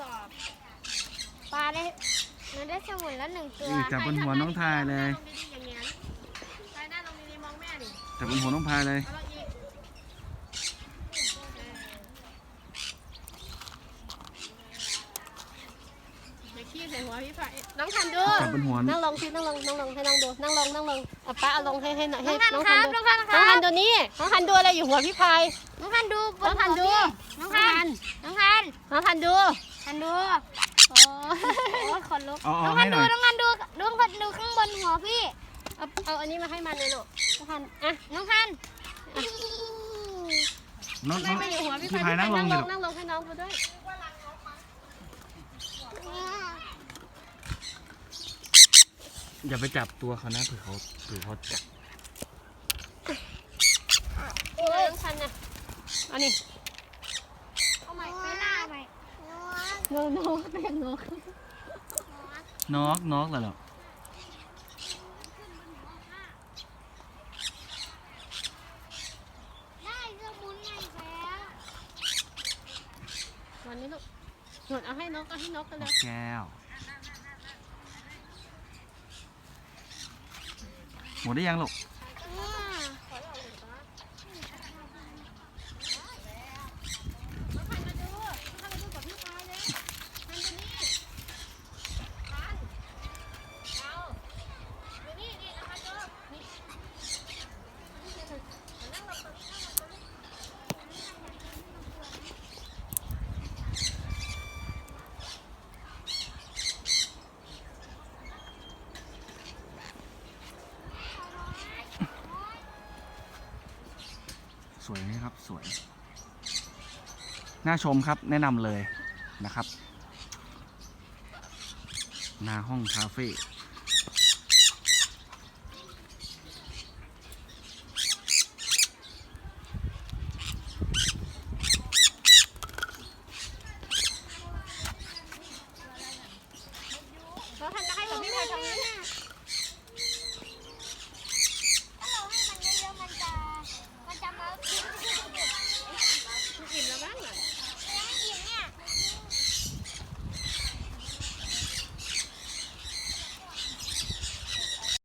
หรอก ปลาได้มันได้สมุนแล้วหนึ่งตัวนี่จับบนหัวน้องทายเลยลงดีๆอย่างเงี้ยไปหน้าลงดีๆมองแม่ดิจับบนหัวน้องพายเลย เอาลงอีกอย่าขี้ใส่หัวพี่ไผ่น้องทันดู จับบนหัวนั่งลงสินั่งลงนั่งลงให้น้องดูนั่งลงนั่งลงเอาป้าเอาลงให้ให้หน่อยให้น้องทันน้องคทัรันบดูน้องทันคน้องรัทับนดูนี่น้องทันดูอะไรอยู่หัวพี่ไผ่น้องทันดูบน้องทันดู น้องทันน้องทันน้องทันดู ทันดูโอ้โอ้ยขนลุกเอาน้เอาองทัให้นหดูน่อย น้องทันดูน้องทันดูข้างบนหัวพี่ เอาเอาอันนี้มาให้มันเลยลูกน้องทันอะน้องทันน้องไม่น้องไม่อยู่หัวพี่พี่ไผ่พายนั่งลงนั่ดิงลงนั่งลงให้น้องดูด้วยอย่าไปจับตัวเขานะเผื่อเขาเผื่อเขาจับโอ้ยน้องทันนะเอันนี้ เอาใหม่ไปหน้าใหม่ โนโนเป็นนกนอกนอกเหรอเหรอได้สมุนไงแล้ววันนี้ลูกหนวดเอาให้นกเอาให้นกกันเลยแก้วหมดได้ยังลูก สวยไหมครับสวย น่าชมครับแนะนำเลยนะครับ นาห้องคาเฟ่